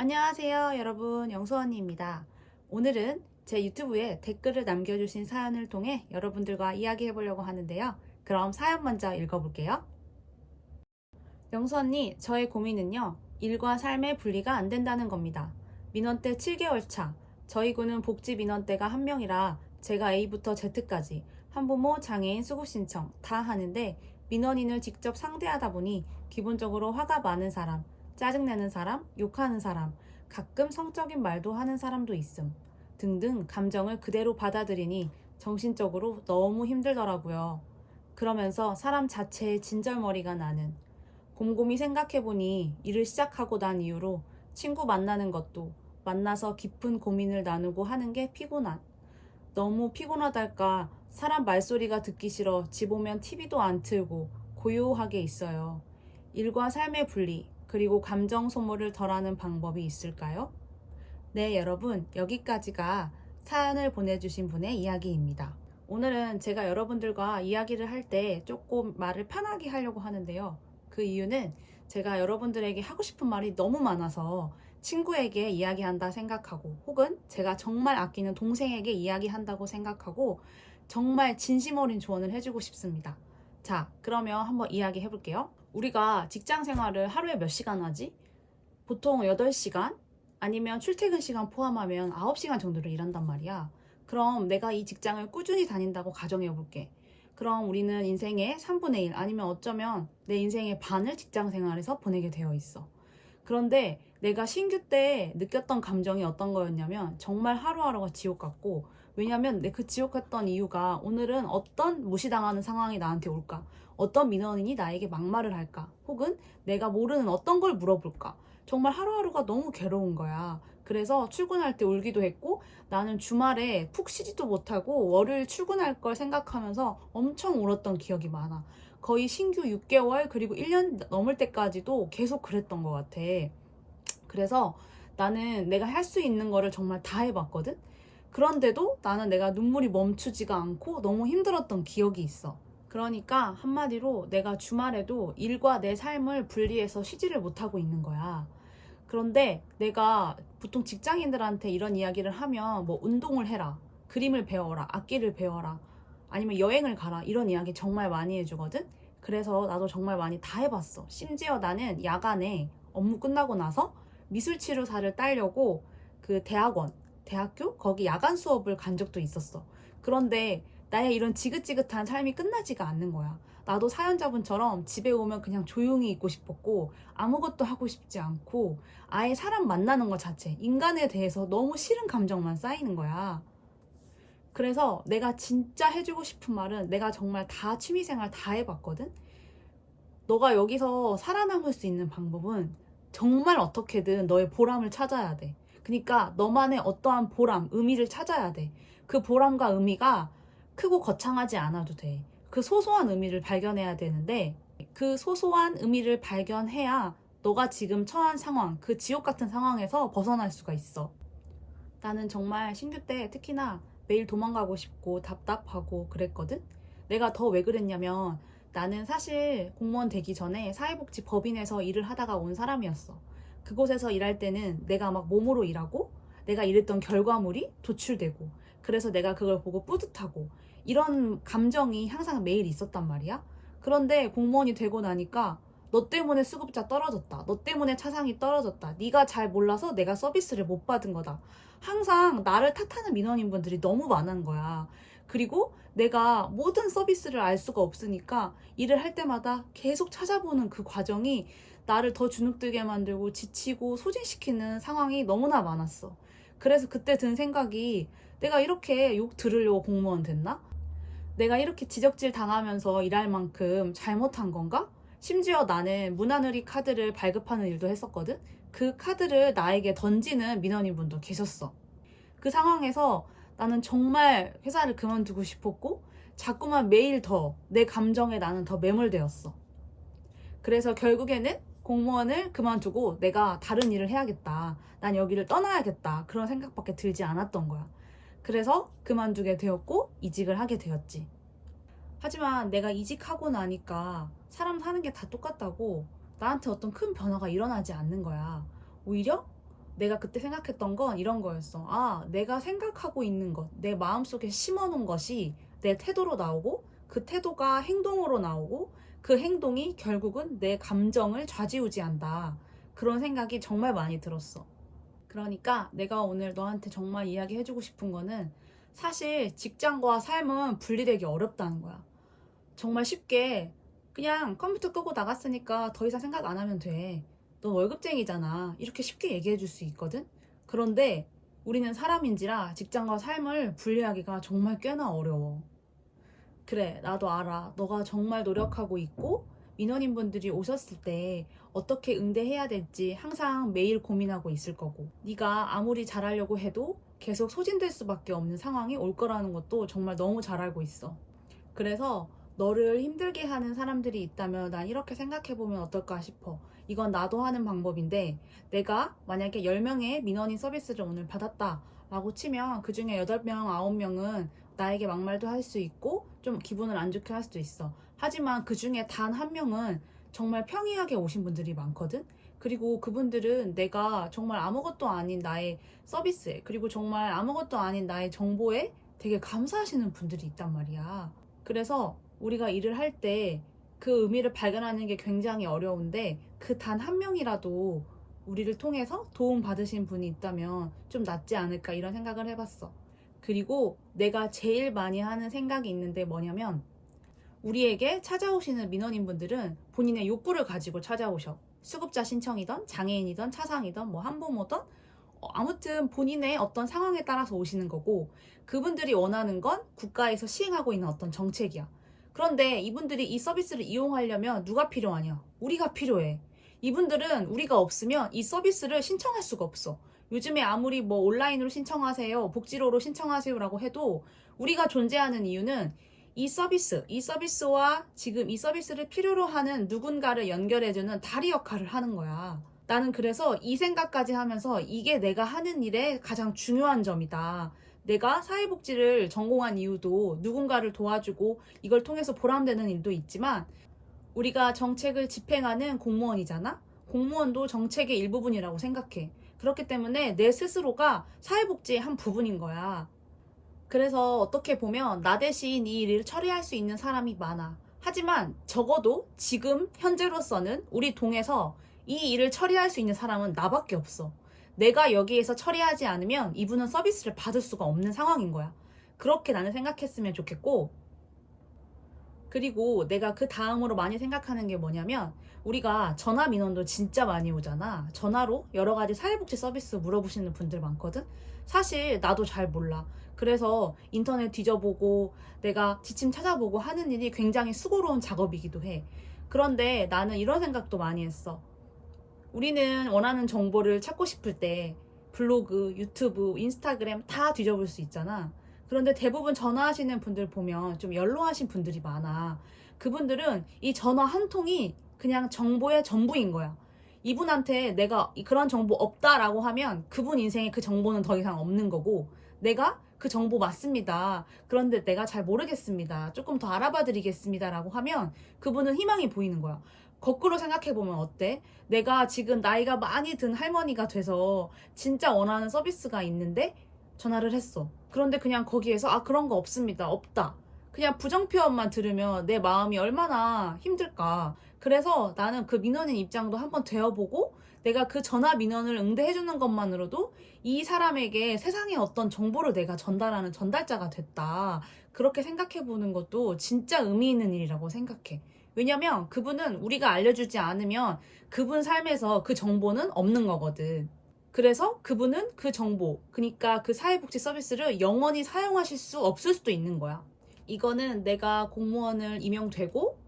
안녕하세요, 여러분. 영수 언니입니다. 오늘은 제 유튜브에 댓글을 남겨주신 사연을 통해 여러분들과 이야기해 보려고 하는데요. 그럼 사연 먼저 읽어볼게요. 영수 언니, 저의 고민은요, 일과 삶의 분리가 안 된다는 겁니다. 민원 때 7개월 차, 저희 구는 복지 민원 때가 한 명이라 제가 A부터 Z까지 한부모, 장애인, 수급 신청 다 하는데 민원인을 직접 상대하다 보니 기본적으로 화가 많은 사람, 짜증내는 사람, 욕하는 사람, 가끔 성적인 말도 하는 사람도 있음. 등등 감정을 그대로 받아들이니 정신적으로 너무 힘들더라고요. 그러면서 사람 자체의 진절머리가 나는. 곰곰이 생각해보니 일을 시작하고 난 이후로 친구 만나는 것도 만나서 깊은 고민을 나누고 하는 게 피곤한. 너무 피곤하달까 사람 말소리가 듣기 싫어 집 오면 TV도 안 틀고 고요하게 있어요. 일과 삶의 분리, 그리고 감정 소모를 덜하는 방법이 있을까요? 네, 여러분, 여기까지가 사연을 보내주신 분의 이야기입니다. 오늘은 제가 여러분들과 이야기를 할 때 조금 말을 편하게 하려고 하는데요. 그 이유는 제가 여러분들에게 하고 싶은 말이 너무 많아서 친구에게 이야기한다 생각하고 혹은 제가 정말 아끼는 동생에게 이야기한다고 생각하고 정말 진심 어린 조언을 해주고 싶습니다. 자, 그러면 한번 이야기 해볼게요. 우리가 직장 생활을 하루에 몇 시간 하지? 보통 8시간? 아니면 출퇴근 시간 포함하면 9시간 정도를 일한단 말이야. 그럼 내가 이 직장을 꾸준히 다닌다고 가정해 볼게. 그럼 우리는 인생의 3분의 1 아니면 어쩌면 내 인생의 반을 직장 생활에서 보내게 되어 있어. 그런데 내가 신규 때 느꼈던 감정이 어떤 거였냐면 정말 하루하루가 지옥 같고 왜냐면 내 그 지옥 같던 이유가 오늘은 어떤 무시당하는 상황이 나한테 올까? 어떤 민원인이 나에게 막말을 할까? 혹은 내가 모르는 어떤 걸 물어볼까? 정말 하루하루가 너무 괴로운 거야. 그래서 출근할 때 울기도 했고 나는 주말에 푹 쉬지도 못하고 월요일 출근할 걸 생각하면서 엄청 울었던 기억이 많아. 거의 신규 6개월 그리고 1년 넘을 때까지도 계속 그랬던 것 같아. 그래서 나는 내가 할 수 있는 거를 정말 다 해봤거든? 그런데도 나는 내가 눈물이 멈추지가 않고 너무 힘들었던 기억이 있어. 그러니까 한마디로 내가 주말에도 일과 내 삶을 분리해서 쉬지를 못하고 있는 거야. 그런데 내가 보통 직장인들한테 이런 이야기를 하면 뭐 운동을 해라, 그림을 배워라, 악기를 배워라, 아니면 여행을 가라 이런 이야기 정말 많이 해주거든. 그래서 나도 정말 많이 다 해봤어. 심지어 나는 야간에 업무 끝나고 나서 미술치료사를 따려고 그 대학원, 대학교 거기 야간 수업을 간 적도 있었어. 그런데 나의 이런 지긋지긋한 삶이 끝나지가 않는 거야. 나도 사연자분처럼 집에 오면 그냥 조용히 있고 싶었고 아무것도 하고 싶지 않고 아예 사람 만나는 것 자체, 인간에 대해서 너무 싫은 감정만 쌓이는 거야. 그래서 내가 진짜 해주고 싶은 말은 내가 정말 다 취미생활 다 해봤거든? 너가 여기서 살아남을 수 있는 방법은 정말 어떻게든 너의 보람을 찾아야 돼. 그러니까 너만의 어떠한 보람, 의미를 찾아야 돼. 그 보람과 의미가 크고 거창하지 않아도 돼. 그 소소한 의미를 발견해야 되는데 그 소소한 의미를 발견해야 너가 지금 처한 상황, 그 지옥 같은 상황에서 벗어날 수가 있어. 나는 정말 신규 때 특히나 매일 도망가고 싶고 답답하고 그랬거든? 내가 더 왜 그랬냐면 나는 사실 공무원 되기 전에 사회복지 법인에서 일을 하다가 온 사람이었어. 그곳에서 일할 때는 내가 막 몸으로 일하고 내가 일했던 결과물이 도출되고 그래서 내가 그걸 보고 뿌듯하고 이런 감정이 항상 매일 있었단 말이야. 그런데 공무원이 되고 나니까 너 때문에 수급자 떨어졌다. 너 때문에 차상이 떨어졌다. 네가 잘 몰라서 내가 서비스를 못 받은 거다. 항상 나를 탓하는 민원인분들이 너무 많은 거야. 그리고 내가 모든 서비스를 알 수가 없으니까 일을 할 때마다 계속 찾아보는 그 과정이 나를 더 주눅들게 만들고 지치고 소진시키는 상황이 너무나 많았어. 그래서 그때 든 생각이 내가 이렇게 욕 들으려고 공무원 됐나? 내가 이렇게 지적질 당하면서 일할 만큼 잘못한 건가? 심지어 나는 문화누리 카드를 발급하는 일도 했었거든? 그 카드를 나에게 던지는 민원인 분도 계셨어. 그 상황에서 나는 정말 회사를 그만두고 싶었고, 자꾸만 매일 더 내 감정에 나는 더 매몰되었어. 그래서 결국에는 공무원을 그만두고 내가 다른 일을 해야겠다. 난 여기를 떠나야겠다. 그런 생각밖에 들지 않았던 거야. 그래서 그만두게 되었고, 이직을 하게 되었지. 하지만 내가 이직하고 나니까 사람 사는 게 다 똑같다고 나한테 어떤 큰 변화가 일어나지 않는 거야. 오히려 내가 그때 생각했던 건 이런 거였어. 아, 내가 생각하고 있는 것, 내 마음속에 심어놓은 것이 내 태도로 나오고 그 태도가 행동으로 나오고 그 행동이 결국은 내 감정을 좌지우지한다. 그런 생각이 정말 많이 들었어. 그러니까 내가 오늘 너한테 정말 이야기해주고 싶은 거는 사실 직장과 삶은 분리되기 어렵다는 거야. 정말 쉽게 그냥 컴퓨터 끄고 나갔으니까 더 이상 생각 안 하면 돼. 넌 월급쟁이잖아. 이렇게 쉽게 얘기해 줄 수 있거든? 그런데 우리는 사람인지라 직장과 삶을 분리하기가 정말 꽤나 어려워. 그래, 나도 알아. 너가 정말 노력하고 있고, 민원인분들이 오셨을 때 어떻게 응대해야 될지 항상 매일 고민하고 있을 거고, 네가 아무리 잘하려고 해도 계속 소진될 수밖에 없는 상황이 올 거라는 것도 정말 너무 잘 알고 있어. 그래서 너를 힘들게 하는 사람들이 있다면 난 이렇게 생각해보면 어떨까 싶어. 이건 나도 하는 방법인데 내가 만약에 10명의 민원인 서비스를 오늘 받았다 라고 치면 그 중에 8명, 9명은 나에게 막말도 할 수 있고 좀 기분을 안 좋게 할 수도 있어. 하지만 그 중에 단 한 명은 정말 평이하게 오신 분들이 많거든? 그리고 그분들은 내가 정말 아무것도 아닌 나의 서비스에 그리고 정말 아무것도 아닌 나의 정보에 되게 감사하시는 분들이 있단 말이야. 그래서 우리가 일을 할 때 그 의미를 발견하는 게 굉장히 어려운데 그 단 한 명이라도 우리를 통해서 도움 받으신 분이 있다면 좀 낫지 않을까 이런 생각을 해봤어. 그리고 내가 제일 많이 하는 생각이 있는데 뭐냐면 우리에게 찾아오시는 민원인분들은 본인의 욕구를 가지고 찾아오셔. 수급자 신청이던 장애인이던 차상이던 뭐 한부모던 어, 아무튼 본인의 어떤 상황에 따라서 오시는 거고 그분들이 원하는 건 국가에서 시행하고 있는 어떤 정책이야. 그런데 이분들이 이 서비스를 이용하려면 누가 필요하냐? 우리가 필요해. 이분들은 우리가 없으면 이 서비스를 신청할 수가 없어. 요즘에 아무리 뭐 온라인으로 신청하세요, 복지로로 신청하세요라고 해도 우리가 존재하는 이유는 이 서비스, 이 서비스와 지금 이 서비스를 필요로 하는 누군가를 연결해주는 다리 역할을 하는 거야. 나는 그래서 이 생각까지 하면서 이게 내가 하는 일의 가장 중요한 점이다. 내가 사회복지를 전공한 이유도 누군가를 도와주고 이걸 통해서 보람되는 일도 있지만 우리가 정책을 집행하는 공무원이잖아? 공무원도 정책의 일부분이라고 생각해. 그렇기 때문에 내 스스로가 사회복지의 한 부분인 거야. 그래서 어떻게 보면 나 대신 이 일을 처리할 수 있는 사람이 많아. 하지만 적어도 지금 현재로서는 우리 동에서 이 일을 처리할 수 있는 사람은 나밖에 없어. 내가 여기에서 처리하지 않으면 이분은 서비스를 받을 수가 없는 상황인 거야. 그렇게 나는 생각했으면 좋겠고, 그리고 내가 그 다음으로 많이 생각하는 게 뭐냐면, 우리가 전화 민원도 진짜 많이 오잖아. 전화로 여러 가지 사회복지 서비스 물어보시는 분들 많거든? 사실 나도 잘 몰라. 그래서 인터넷 뒤져보고 내가 지침 찾아보고 하는 일이 굉장히 수고로운 작업이기도 해. 그런데 나는 이런 생각도 많이 했어. 우리는 원하는 정보를 찾고 싶을 때 블로그, 유튜브, 인스타그램 다 뒤져볼 수 있잖아. 그런데 대부분 전화하시는 분들 보면 좀 연로하신 분들이 많아. 그분들은 이 전화 한 통이 그냥 정보의 전부인 거야. 이분한테 내가 그런 정보 없다라고 하면 그분 인생에 그 정보는 더 이상 없는 거고 내가 그 정보 맞습니다. 그런데 내가 잘 모르겠습니다. 조금 더 알아봐 드리겠습니다 라고 하면 그분은 희망이 보이는 거야. 거꾸로 생각해보면 어때? 내가 지금 나이가 많이 든 할머니가 돼서 진짜 원하는 서비스가 있는데 전화를 했어. 그런데 그냥 거기에서 아, 그런 거 없습니다. 없다. 그냥 부정표현만 들으면 내 마음이 얼마나 힘들까. 그래서 나는 그 민원인 입장도 한번 되어보고 내가 그 전화 민원을 응대해주는 것만으로도 이 사람에게 세상의 어떤 정보를 내가 전달하는 전달자가 됐다. 그렇게 생각해보는 것도 진짜 의미 있는 일이라고 생각해. 왜냐면 그분은 우리가 알려주지 않으면 그분 삶에서 그 정보는 없는 거거든. 그래서 그분은 그 정보, 그러니까 그 사회복지 서비스를 영원히 사용하실 수 없을 수도 있는 거야. 이거는 내가 공무원을 임용되고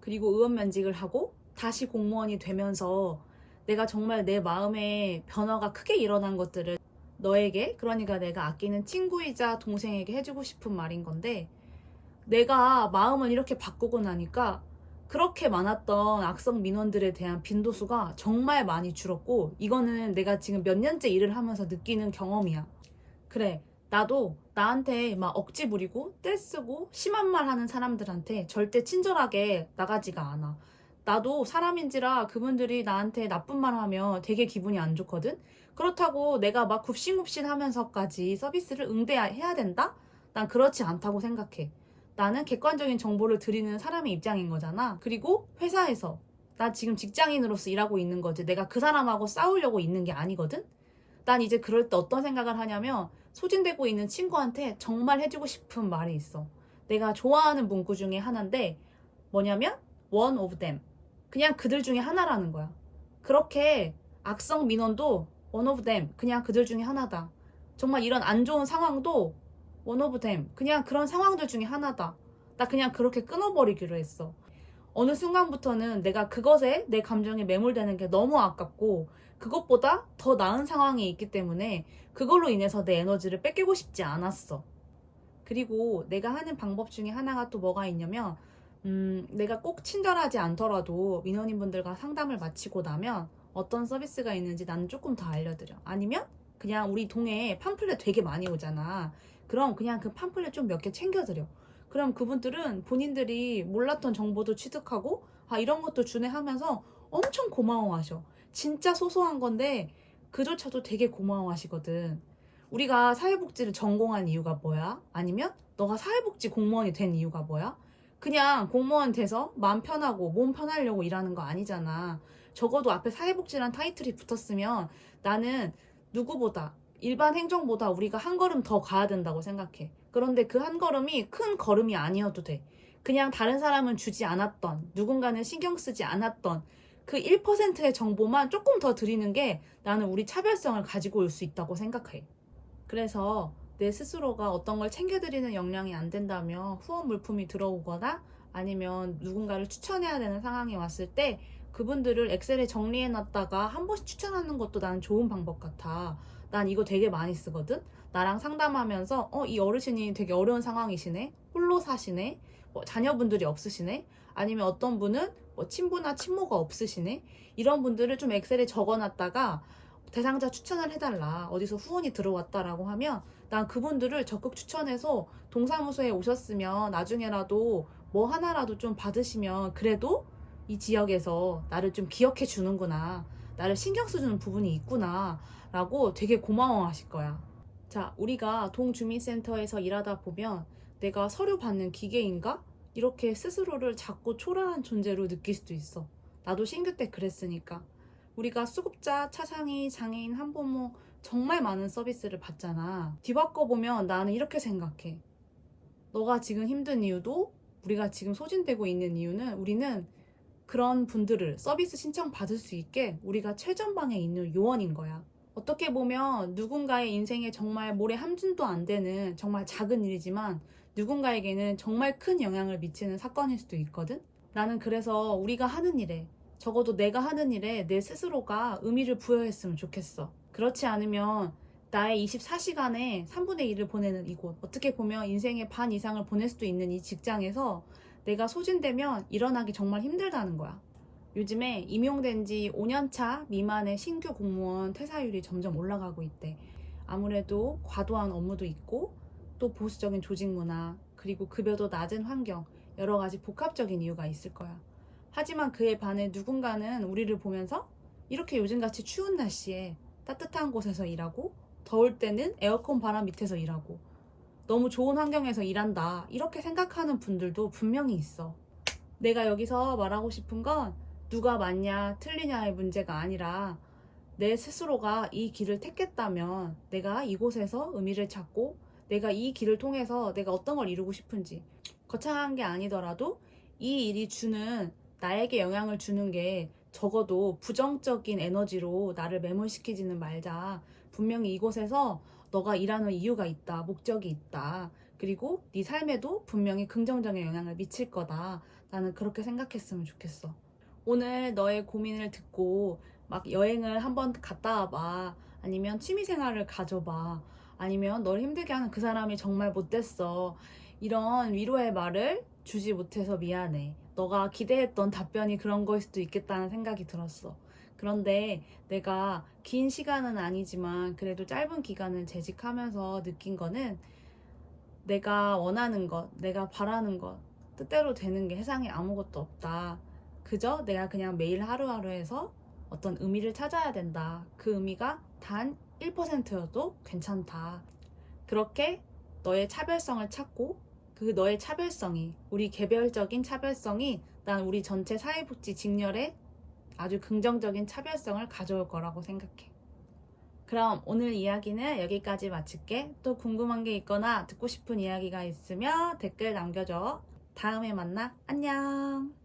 그리고 의원 면직을 하고 다시 공무원이 되면서 내가 정말 내 마음에 변화가 크게 일어난 것들을 너에게, 그러니까 내가 아끼는 친구이자 동생에게 해주고 싶은 말인 건데, 내가 마음을 이렇게 바꾸고 나니까 그렇게 많았던 악성 민원들에 대한 빈도수가 정말 많이 줄었고, 이거는 내가 지금 몇 년째 일을 하면서 느끼는 경험이야. 그래, 나도 나한테 막 억지 부리고 떼쓰고 심한 말 하는 사람들한테 절대 친절하게 나가지가 않아. 나도 사람인지라 그분들이 나한테 나쁜 말 하면 되게 기분이 안 좋거든? 그렇다고 내가 막 굽신굽신 하면서까지 서비스를 응대해야 된다? 난 그렇지 않다고 생각해. 나는 객관적인 정보를 드리는 사람의 입장인 거잖아. 그리고 회사에서 나 지금 직장인으로서 일하고 있는 거지. 내가 그 사람하고 싸우려고 있는 게 아니거든? 난 이제 그럴 때 어떤 생각을 하냐면 소진되고 있는 친구한테 정말 해주고 싶은 말이 있어. 내가 좋아하는 문구 중에 하나인데 뭐냐면 one of them. 그냥 그들 중에 하나라는 거야. 그렇게 악성 민원도 one of them. 그냥 그들 중에 하나다. 정말 이런 안 좋은 상황도 one of them. 그냥 그런 상황들 중에 하나다. 나 그냥 그렇게 끊어버리기로 했어. 어느 순간부터는 내가 그것에 내 감정에 매몰되는 게 너무 아깝고 그것보다 더 나은 상황이 있기 때문에 그걸로 인해서 내 에너지를 뺏기고 싶지 않았어. 그리고 내가 하는 방법 중에 하나가 또 뭐가 있냐면 음, 내가 꼭 친절하지 않더라도 민원인분들과 상담을 마치고 나면 어떤 서비스가 있는지 나는 조금 더 알려드려. 아니면 그냥 우리 동에 팜플렛 되게 많이 오잖아. 그럼 그냥 그 팜플렛 좀 몇 개 챙겨드려. 그럼 그분들은 본인들이 몰랐던 정보도 취득하고 아 이런 것도 주네 하면서 엄청 고마워하셔. 진짜 소소한 건데 그조차도 되게 고마워하시거든. 우리가 사회복지를 전공한 이유가 뭐야? 아니면 너가 사회복지 공무원이 된 이유가 뭐야? 그냥 공무원 돼서 마음 편하고 몸 편하려고 일하는 거 아니잖아. 적어도 앞에 사회복지란 타이틀이 붙었으면 나는 누구보다 일반 행정보다 우리가 한 걸음 더 가야 된다고 생각해. 그런데 그 한 걸음이 큰 걸음이 아니어도 돼. 그냥 다른 사람은 주지 않았던, 누군가는 신경 쓰지 않았던 그 1%의 정보만 조금 더 드리는 게 나는 우리 차별성을 가지고 올 수 있다고 생각해. 그래서 내 스스로가 어떤 걸 챙겨드리는 역량이 안 된다면 후원 물품이 들어오거나 아니면 누군가를 추천해야 되는 상황이 왔을 때 그분들을 엑셀에 정리해 놨다가 한 번씩 추천하는 것도 나는 좋은 방법 같아. 난 이거 되게 많이 쓰거든? 나랑 상담하면서, 어, 이 어르신이 되게 어려운 상황이시네? 홀로 사시네? 뭐 자녀분들이 없으시네? 아니면 어떤 분은 뭐 친부나 친모가 없으시네? 이런 분들을 좀 엑셀에 적어 놨다가 대상자 추천을 해달라. 어디서 후원이 들어왔다라고 하면 난 그분들을 적극 추천해서 동사무소에 오셨으면 나중에라도 뭐 하나라도 좀 받으시면 그래도 이 지역에서 나를 좀 기억해 주는구나. 나를 신경 써주는 부분이 있구나. 라고 되게 고마워 하실 거야. 자, 우리가 동주민센터에서 일하다 보면 내가 서류 받는 기계인가? 이렇게 스스로를 작고 초라한 존재로 느낄 수도 있어. 나도 신규 때 그랬으니까. 우리가 수급자, 차상위, 장애인, 한부모 정말 많은 서비스를 받잖아. 뒤바꿔 보면 나는 이렇게 생각해. 너가 지금 힘든 이유도 우리가 지금 소진되고 있는 이유는 우리는 그런 분들을 서비스 신청 받을 수 있게 우리가 최전방에 있는 요원인 거야. 어떻게 보면 누군가의 인생에 정말 모래 한 줌도 안 되는 정말 작은 일이지만 누군가에게는 정말 큰 영향을 미치는 사건일 수도 있거든? 나는 그래서 우리가 하는 일에 적어도 내가 하는 일에 내 스스로가 의미를 부여했으면 좋겠어. 그렇지 않으면 나의 24시간에 3분의 1을 보내는 이곳, 어떻게 보면 인생의 반 이상을 보낼 수도 있는 이 직장에서 내가 소진되면 일어나기 정말 힘들다는 거야. 요즘에 임용된 지 5년차 미만의 신규 공무원 퇴사율이 점점 올라가고 있대. 아무래도 과도한 업무도 있고 또 보수적인 조직 문화 그리고 급여도 낮은 환경 여러 가지 복합적인 이유가 있을 거야. 하지만 그에 반해 누군가는 우리를 보면서 이렇게 요즘같이 추운 날씨에 따뜻한 곳에서 일하고 더울 때는 에어컨 바람 밑에서 일하고 너무 좋은 환경에서 일한다 이렇게 생각하는 분들도 분명히 있어. 내가 여기서 말하고 싶은 건 누가 맞냐 틀리냐의 문제가 아니라 내 스스로가 이 길을 택했다면 내가 이곳에서 의미를 찾고 내가 이 길을 통해서 내가 어떤 걸 이루고 싶은지 거창한 게 아니더라도 이 일이 주는 나에게 영향을 주는 게 적어도 부정적인 에너지로 나를 매몰시키지는 말자. 분명히 이곳에서 너가 일하는 이유가 있다, 목적이 있다. 그리고 네 삶에도 분명히 긍정적인 영향을 미칠 거다. 나는 그렇게 생각했으면 좋겠어. 오늘 너의 고민을 듣고 막 여행을 한번 갔다 와봐. 아니면 취미생활을 가져봐. 아니면 널 힘들게 하는 그 사람이 정말 못됐어. 이런 위로의 말을 주지 못해서 미안해. 너가 기대했던 답변이 그런 거일 수도 있겠다는 생각이 들었어. 그런데 내가 긴 시간은 아니지만 그래도 짧은 기간을 재직하면서 느낀 거는 내가 원하는 것, 내가 바라는 것, 뜻대로 되는 게 세상에 아무것도 없다. 그저 내가 그냥 매일 하루하루에서 어떤 의미를 찾아야 된다. 그 의미가 단 1%여도 괜찮다. 그렇게 너의 차별성을 찾고 그 너의 차별성이 우리 개별적인 차별성이 난 우리 전체 사회복지 직렬에 아주 긍정적인 차별성을 가져올 거라고 생각해. 그럼 오늘 이야기는 여기까지 마칠게. 또 궁금한 게 있거나 듣고 싶은 이야기가 있으면 댓글 남겨줘. 다음에 만나. 안녕.